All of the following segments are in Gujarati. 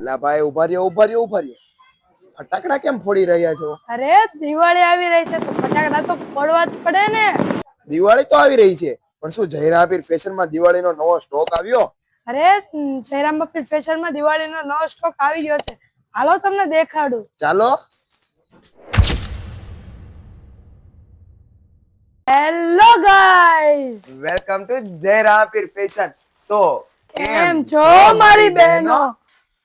ભાઈ ઊભા રહ્યો ઊભા રહ્યો ઊભા રહ્યો. ફટાકડા કેમ ફોડી રહ્યા છો? અરે દિવાળી આવી રહી છે તો ફટાકડા તો ફોડવા જ પડે ને. દિવાળી તો આવી રહી છે પણ શું જયરાપીર ફેશનમાં દિવાળીનો નવો સ્ટોક આવ્યો? અરે જયરામ બપીર ફેશનમાં દિવાળીનો નવો સ્ટોક આવી ગયો છે. હાલો તમને દેખાડું. ચાલો. હેલો ગાઈઝ વેલકમ ટુ જયરાપીર ફેશન તો કેમ છો મારી બહેનો?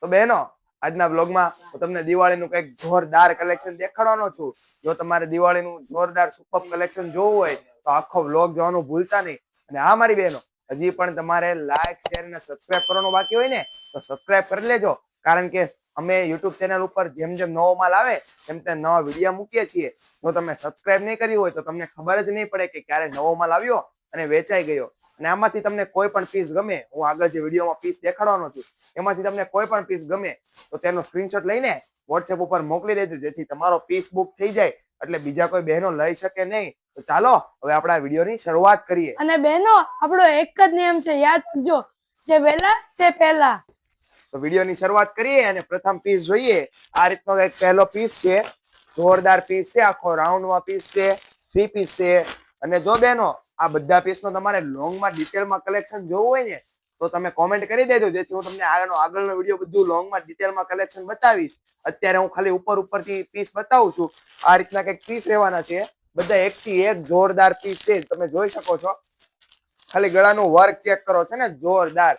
તો બહેનો, આજના બ્લોગમાં હું તમને દિવાળીનું કંઈક જોરદાર કલેક્શન દેખાડવાનો છું. જો તમારે દિવાળીનું જોરદાર સુપર કલેક્શન જોવું હોય, તો આખો બ્લોગ જોવાનું ભૂલતા નહીં. અને આ મારી બહેનો, હજી પણ તમારે લાઈક શેર અને સબસ્ક્રાઇબ કરવાનું બાકી હોય ને, તો સબસ્ક્રાઇબ કરી લેજો. કારણ કે અમે યુટ્યુબ ચેનલ ઉપર જેમ જેમ નવો માલ આવે, તેમ તેમ નવા વીડિયો મૂકીએ છીએ. જો તમે સબસ્ક્રાઇબ નહીં કરી હોય, તો તમને ખબર જ નહીં પડે કે ક્યારે નવો માલ આવ્યો અને વેચાઈ ગયો. અને આમાંથી તમને કોઈ પણ પીસ ગમે હું આગળ જે વિડીયોમાં પીસ દેખાડવાનો છું એમાંથી તમને કોઈ પણ પીસ ગમે તો તેનો સ્ક્રીનશોટ લઈને વોટ્સએપ ઉપર મોકલી દેજો જેથી તમારો પીસ બુક થઈ જાય એટલે બીજા કોઈ બહેનો લઈ શકે નહીં. તો ચાલો હવે આપણે આ વિડીયોની શરૂઆત કરીએ. અને બહેનો આપણો એક જ નિયમ છે યાદ રાખજો જે પહેલા તે પહેલા. તો વિડીયોની શરૂઆત કરીએ અને પ્રથમ પીસ જોઈએ. આ રીતનો એક પહેલો પીસ છે જોરદાર પીસ છે આખો રાઉન્ડમાં પીસ છે થ્રી પીસ છે. અને જો બેનો આ બધા પીસનો તમારે લોંગમાં ડિટેલમાં કલેક્શન જોવું હોય ને, તો તમે કોમેન્ટ કરી દેજો, જેથી હું તમને આગળનો આગળનો વીડિયો બધું લોંગમાં ડિટેલમાં કલેક્શન બતાવીશ. અત્યારે હું ખાલી ઉપર ઉપરથી પીસ બતાવું છું. આ રીતના કંઈક પીસ રહેવાના છે. બધા એકથી એક જોરદાર પીસ છે, તમે જોઈ શકો છો. ખાલી ગળાનું વર્ક ચેક કરો છે ને, જોરદાર.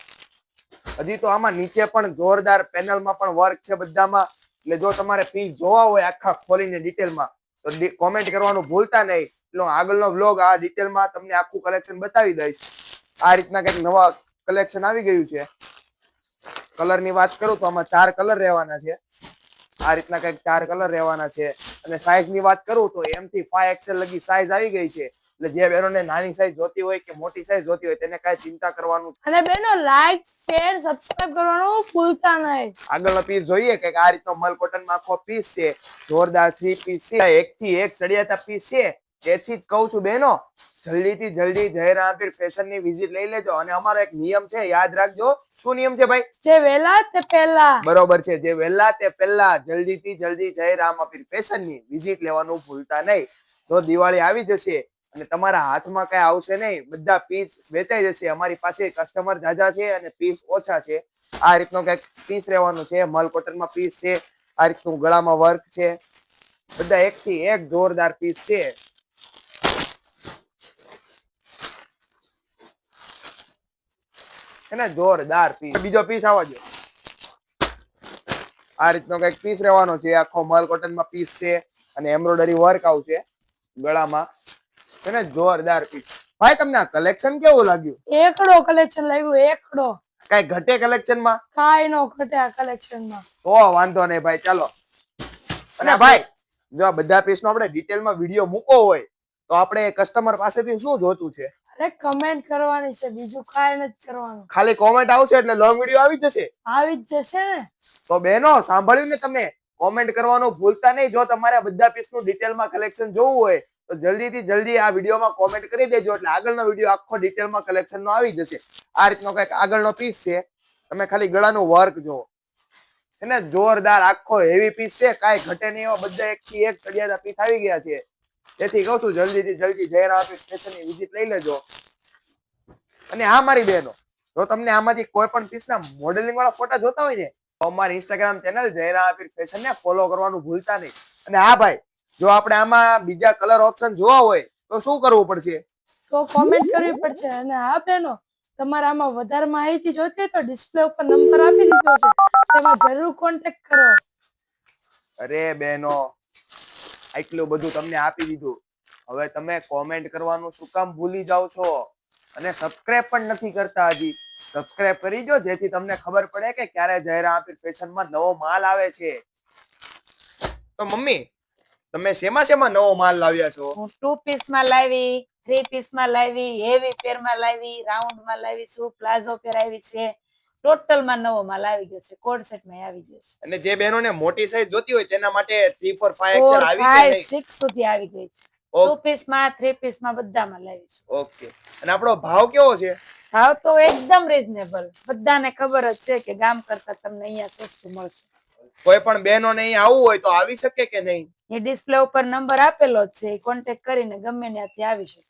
હજી તો આમાં નીચે પણ જોરદાર પેનલમાં પણ વર્ક છે બધામાં. એટલે જો તમારે પીસ જોવા હોય આખા ખોલીને ડિટેલમાં તો કોમેન્ટ કરવાનું ભૂલતા નહીં. હું આગળનો બ્લોગ આ ડિટેલમાં તમને આખું કલેક્શન બતાવી દઈશ. આ રીતના કંઈક નવા કલેક્શન આવી ગયું છે. કલરની વાત કરું તો આમાં ચાર કલર રહેવાના છે. આ રીતના કંઈક ચાર કલર રહેવાના છે. અને size ની વાત કરું તો એમ થી ફાઈવ એક્સેલ લગી સાઈઝ આવી ગઈ છે. એટલે જે બહેનોને નાની સાઈઝ જોતી હોય કે મોટી સાઈઝ જોતી હોય તેને કાંઈ ચિંતા કરવાનું અને બહેનો લાઈક શેર સબસ્ક્રાઇબ કરવાનું ભૂલતા નહીં. આગળનો પીસ જોઈએ કે આ રીતનો મલ કોટનમાં આખો પીસ છે. જોરદાર થ્રી પીસ છે. એક થી એક ચડિયાતા પીસ છે. તેથી જ કહું છું બહેનો જલ્દી થી જલ્દી જયરામપીર ફેશનની વિઝિટ લઈ લેજો અને અમારો એક નિયમ છે યાદ રાખજો. શું નિયમ છે ભાઈ? જે વહેલા તે પહેલા. બરોબર છે જે વહેલા તે પહેલા જલ્દી થી જલ્દી જયરામપીર ફેશનની વિઝિટ લેવાનું ભૂલતા નહીં. તો દિવાળી આવી જશે અને તમારા હાથમાં કઈ આવશે નહીં બધા પીસ વેચાઈ જશે. અમારી પાસે કસ્ટમર જાજા છે અને પીસ ઓછા છે. આ રીતનો કંઈક પીસ રહેવાનું છે. મલ કોટનમાં પીસ છે. આ રીતનું ગળામાં વર્ક છે. બધા એક થી એક જોરદાર પીસ છે. છે ને જોરદાર પીસ. બીજો પીસ આવવા જો. આ રીતનો કંઈક પીસ રહેવાનો છે. આખો મલ કોટનમાં પીસ છે અને એમ્બ્રોડરી વર્ક આવશે ગળામાં. એને જોરદાર પીસ. ભાઈ તમને આ કલેક્શન કેવું લાગ્યું? એકડો કલેક્શન લાગ્યું એકડો. કઈ ઘટે કલેક્શનમાં કાઈ નો ઘટે આ કલેક્શનમાં તો વાંધો નહીં ભાઈ ચાલો. અને ભાઈ જો આ બધા પીસ નો આપણે ડિટેલમાં વીડિયો મૂકો હોય તો આપણે કસ્ટમર પાસેથી શું જોતું છે? અરે કમેન્ટ કરવાની છે બીજું કાંઈ નથી કરવાનું. ખાલી કોમેન્ટ આવશે એટલે લોંગ વીડિયો આવી જશે. આવી જ જશે ને? તો બેનો સાંભળ્યું ને તમે? કોમેન્ટ કરવાનું ભૂલતા નહીં. જો તમારે બધા પીસનું ડિટેલમાં કલેક્શન જોવું હોય તો જલ્દીથી જલ્દી આ વિડીયોમાં કોમેન્ટ કરી દેજો એટલે આગળનો વીડિયો આખો ડિટેલમાં કલેક્શનનો આવી જશે. આ રીતનો કંઈક આગળનો પીસ છે. તમે ખાલી ગળાનું વર્ક જોવો છે જોરદાર આખો હેવી પીસ છે. કાંઈ ઘટે નહીં એવા બધા એક થી એક ચડિયાતા પીસ આવી ગયા છે. તેથી કહું છું જલ્દીથી જલ્દી જયરામ સ્ટેશનની વિઝિટ લઈ લેજો. અને હા મારી બહેનો જો તમને આમાંથી કોઈ પણ પીસના મોડેલિંગ વાળા ફોટા જોતા હોય ને તો અમારી ઇન્સ્ટાગ્રામ ચેનલ જયરા આપીર ફેશન ને ફોલો કરવાનું ભૂલતા નહીં. અને હા ભાઈ જો આપણે આમાં બીજા કલર ઓપ્શન જોવા હોય તો શું કરવું પડશે? તો કોમેન્ટ કરવી પડશે. અને હા બહેનો તમારે આમાં વધારે માહિતી જોતી હોય તો ડિસ્પ્લે ઉપર નંબર આપી દીધો છે. તેમાં જરૂર કોન્ટેક્ટ કરો. અરે બહેનો આટલું બધું તમને આપી દીધું. હવે તમે કોમેન્ટ કરવાનું શું કામ ભૂલી જાઓ છો? અને સબસ્ક્રાઇબ પણ નથી કરતા હજી. સબસ્ક્રાઇબ કરી દો, જેથી તમને ખબર પડે કે ક્યારે જયરામ આપીર ફેશનમાં નવો માલ આવે છે. તો મમ્મી, તમે શેમાં શેમાં નવો માલ લાવ્યા છો? હું ટુ પીસમાં લાવી થ્રી પીસમાં લાવી હેવી પેરમાં લાવી રાઉન્ડમાં લાવી છું પ્લાઝો પેર આવી છે? ટોટલમાં નવો માલ આવી ગયો છે કોડ સેટમાં આવી ગયો છે. અને જે બહેનોને મોટી સાઈઝ જોતી હોય તેના માટે 3 4 5 XL આવી ફાઈવ નહીં? સુધી આવી ગઈ છે. ટુ પીસમાં થ્રી પીસમાં બધામાં લાવીશું ઓકે અને આપણો ભાવ કેવો છે? ભાવ તો એકદમ રીઝનેબલ બધાને ખબર જ છે કે ગામ કરતા તમને અહીંયા સસ્તું મળશે. કોઈ પણ બહેનો ને આવવું હોય તો આવી શકે કે નહીં? એ ડિસ્પ્લે ઉપર નંબર આપેલો જ છે કોન્ટેક્ટ કરીને ગમે ત્યાંથી આવી શકે.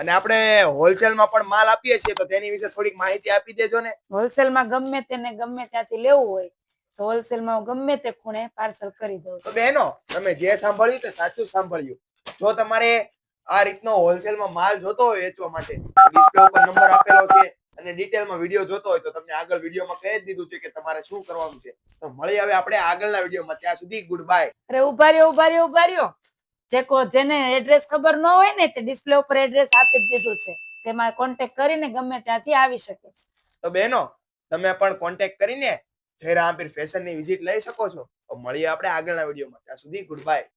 અને આપણે હોલસેલમાં પણ માલ આપીએ છીએ તો તેની વિશે થોડીક માહિતી આપી દેજો ને. હોલસેલમાં ગમે તેને ગમે ત્યાંથી લેવું હોય તો હોલસેલમાં ગમે તે ખૂણે પાર્સલ કરી દઉં તો છું. બહેનો તમે જે સાંભળ્યું તે સાચું સાંભળ્યું. જો તમારે આ રીતનો હોલસેલમાં માલ જોતો હોય વેચવા માટે ડિસ્પ્લે ઉપર નંબર આપેલો છે અને ડિટેલમાં વીડિયો જોતો હોય તો તમને આગળ વિડીયોમાં કહી જ દીધું છે કે તમારે શું કરવાનું છે. તો મળી હવે આપણે આગળના વિડીયોમાં. ત્યાં સુધી ગુડ બાય અરે ઊભા રહ્યો ઊભા રહ્યો ઊભા રહ્યો. જે કો, જેને એડ્રેસ ખબર ન હોય ને તે ડિસ્પ્લે ઉપર એડ્રેસ આપી દીધું છે. તેમાં કોન્ટેક્ટ કરીને ગમે ત્યાંથી આવી શકે છે. તો બહેનો, તમે પણ કોન્ટેક કરીને જયરામપીર ફેશનની વિઝિટ લઈ શકો છો. મળીએ આપણે આગળના વિડીયોમાં. ત્યાં સુધી ગુડ બાય